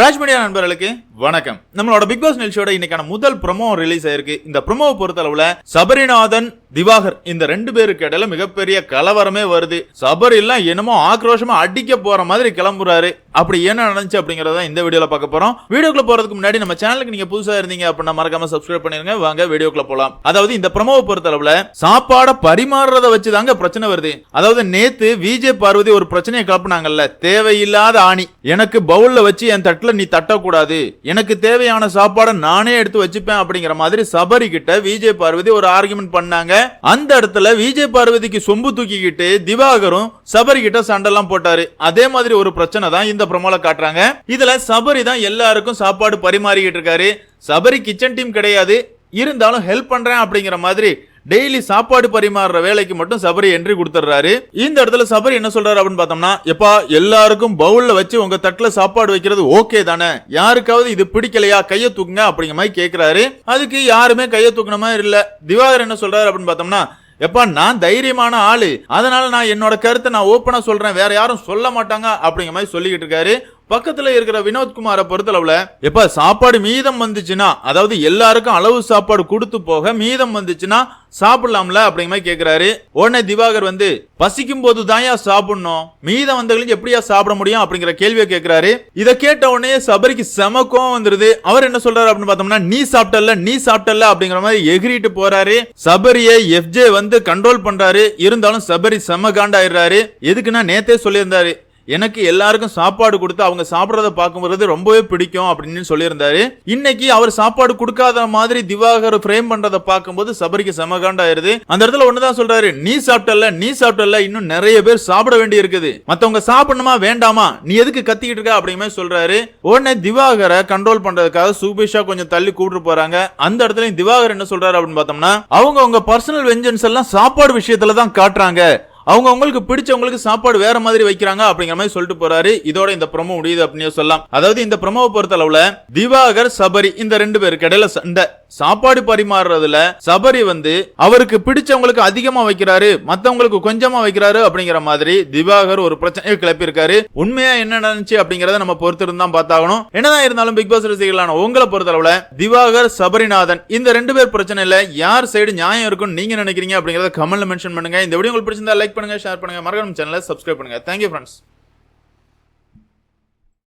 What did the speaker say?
ராஜ்மீடியா நண்பர்களுக்கு வணக்கம். நம்மளோட பிக் பாஸ் நிகழ்ச்சியோட இன்னைக்கான முதல் ப்ரொமோ ரிலீஸ் ஆயிருக்கு. இந்த ப்ரோமோவை பொறுத்தளவுல சபரிநாதன் திவாகர் இந்த ரெண்டு பேருக்கு இடையில மிகப்பெரிய கலவரமே வருது. சபரி எல்லாம் என்னமோ ஆக்ரோஷமா அடிக்க போற மாதிரி கிளம்புறாரு. அப்படி என்ன நடந்துச்சு அப்படிங்கறத இந்த வீடியோல பார்க்க போறோம். வீடியோக்குள்ள போறதுக்கு முன்னாடி நம்ம சேனலுக்கு நீங்க புதுசா இருந்தீங்க அப்படின்னா மறக்காம சப்ஸ்கிரைப் பண்ணிருங்க. வாங்க வீடியோக்குள்ள போலாம். அதாவது இந்த ப்ரோமோவை பொறுத்தளவுல சாப்பாடை பரிமாறுறத வச்சு தாங்க பிரச்சனை வருது. அதாவது நேத்து விஜே பார்வதி ஒரு பிரச்சனையை கிளப்புனாங்கல்ல. தேவையில்லாத ஆணி. எனக்கு பவுல்ல வச்சு என் தட்டில் நீ தட்டக்கூடாது. எனக்கு தேவையான சாப்பாடை நானே எடுத்து வச்சுப்பேன் அப்படிங்கிற மாதிரி சபரி கிட்ட விஜய் பார்வதி ஒரு ஆர்குமெண்ட் பண்ணாங்க. அந்த இடத்துல விஜய் பார்வதிக்கு சொம்பு தூக்கிக்கிட்டு திவாகரும் சபரி கிட்ட சண்டெல்லாம் போட்டாரு. அதே மாதிரி ஒரு பிரச்சனை தான் இந்த ப்ரோமோல காட்டுறாங்க. இதுல சபரி தான் எல்லாருக்கும் சாப்பாடு பரிமாறிக்கிட்டு இருக்காரு. சபரி கிச்சன் டீம் கிடையாது. இருந்தாலும் ஹெல்ப் பண்றேன் அப்படிங்கிற மாதிரி டெய்லி சாப்பாடு பரிமாறுற வேலைக்கு மட்டும் சபரி என்ட்ரி கொடுத்துறாரு இந்த இடத்துல சபரி என்ன சொல்றாரு அப்படின்னு பார்த்தோம்னா எப்பா எல்லாருக்கும் பவுல்ல வச்சு உங்க தட்டுல சாப்பாடு வைக்கிறது ஓகே தானே? யாருக்காவது இது பிடிக்கலையா? கைய தூக்குங்க அப்படிங்கிற மாதிரி கேட்கிறாரு அதுக்கு யாருமே கைய தூக்குன மாதிரி இல்ல. திவாகர் என்ன சொல்றாரு அப்படின்னு பார்த்தோம்னா எப்பா நான் தைரியமான ஆளு. அதனால நான் என்னோட கருத்தை நான் ஓப்பனா சொல்றேன். வேற யாரும் சொல்ல மாட்டாங்க அப்படிங்கிற மாதிரி சொல்லிக்கிட்டு இருக்காரு. பக்கத்துல இருக்கிற வினோத்குமாரை பொறுத்தளவுல எப்ப சாப்பாடு மீதம் வந்துச்சுன்னா அதாவது எல்லாருக்கும் அளவு சாப்பாடு கொடுத்து போக மீதம் வந்துச்சுன்னா சாப்பிடலாம்ல அப்படிங்கிற மாதிரி கேக்குறாரு. உடனே திவாகர் வந்து பசிக்கும் போது தாயா சாப்பிடணும்? மீதம் வந்தவங்களுக்கு எப்படியா சாப்பிட முடியும் அப்படிங்கிற கேள்வியை கேக்குறாரு. இதை கேட்ட உடனே சபரிக்கு செம கோவம் வந்துருது. அவர் என்ன சொல்றாரு அப்படின்னு பார்த்தோம்னா நீ சாப்பிட்டல்ல நீ சாப்பிட்டல்ல அப்படிங்கிற மாதிரி எகிரிட்டு போறாரு. சபரியை எஃப்ஜே வந்து கண்ட்ரோல் பண்றாரு. இருந்தாலும் சபரி செம காண்டாயிடுறாரு. எதுக்குன்னா நேத்தே சொல்லியிருந்தாரு. எனக்கு எல்லாருக்கும் சாப்பாடு கொடுத்து அவங்க சாப்பிட்றத பார்க்கும்போது ரொம்பவே பிடிக்கும் அப்படின்னு சொல்லியிருந்தாரு. இன்னைக்கு அவர் சாப்பாடு கொடுக்காத மாதிரி திவாகர் ஃப்ரேம் பண்றத பார்க்கும்போது சபரிக்கு செமகாண்டாயிருது. அந்த இடத்துல ஒண்ணுதான் சொல்றாரு நீ சாப்பிட்டல நீ சாப்பிட்டல இன்னும் நிறைய பேர் சாப்பிட வேண்டி இருக்குது மத்தவங்க சாப்பிடணுமா வேண்டாமா? நீ எதுக்கு கத்திக்கிட்டு இருக்க? அப்படிங்கிற சொல்றாரு. உடனே திவாகரை கண்ட்ரோல் பண்றதுக்காக சூபிஷா கொஞ்சம் தள்ளி கூட்டு போறாங்க. அந்த இடத்துல திவாகர் என்ன சொல்றாரு அப்படின்னு பார்த்தோம்னா அவங்க அவங்க பர்சனல் வெஞ்சன்ஸ் எல்லாம் சாப்பாடு விஷயத்துல தான் காட்டுறாங்க. அவங்க அவங்களுக்கு பிடிச்சவங்களுக்கு சாப்பாடு வேற மாதிரி வைக்கிறாங்க அப்படிங்கிற மாதிரி சொல்லிட்டு போறாரு. இதோட இந்த ப்ரொமோ முடியுது அப்படின்னு சொல்லலாம். அதாவது இந்த ப்ரொமோவை பொறுத்த அளவுல திவாகர் சபரி இந்த ரெண்டு பேருக்கு இடையில சண்டை. சாப்பாடு பரிமாறுறதுல சபரி வந்து அவருக்கு பிடிச்சவங்களுக்கு அதிகமா வைக்கிறாரு மத்தவங்களுக்கு கொஞ்சமா வைக்கிறாரு அப்படிங்கிற மாதிரி திவாகர் ஒரு பிரச்சனையை கிளப்பியிருக்காரு. உண்மையா என்ன நடந்துச்சு அப்படிங்கறத நம்ம பொறுத்திருந்தா பார்த்தாகணும். என்னதான் இருந்தாலும் பிக் பாஸ் ரசிகர்களான உங்களை பொறுத்தளவுல திவாகர் சபரிநாதன் இந்த ரெண்டு பேர் பிரச்சனையில யார் சைடு நியாயம் இருக்கும்னு நீங்க நினைக்கிறீங்க அப்படிங்கறத கமெண்ட்ல மென்ஷன் பண்ணுங்க. இந்த வீடியோ உங்களுக்கு பிடிச்சிருந்தா லைக் பண்ணுங்க ஷேர் பண்ணுங்க. மறக்காம சேனலை சப்ஸ்கிரைப் பண்ணுங்க. Thank you friends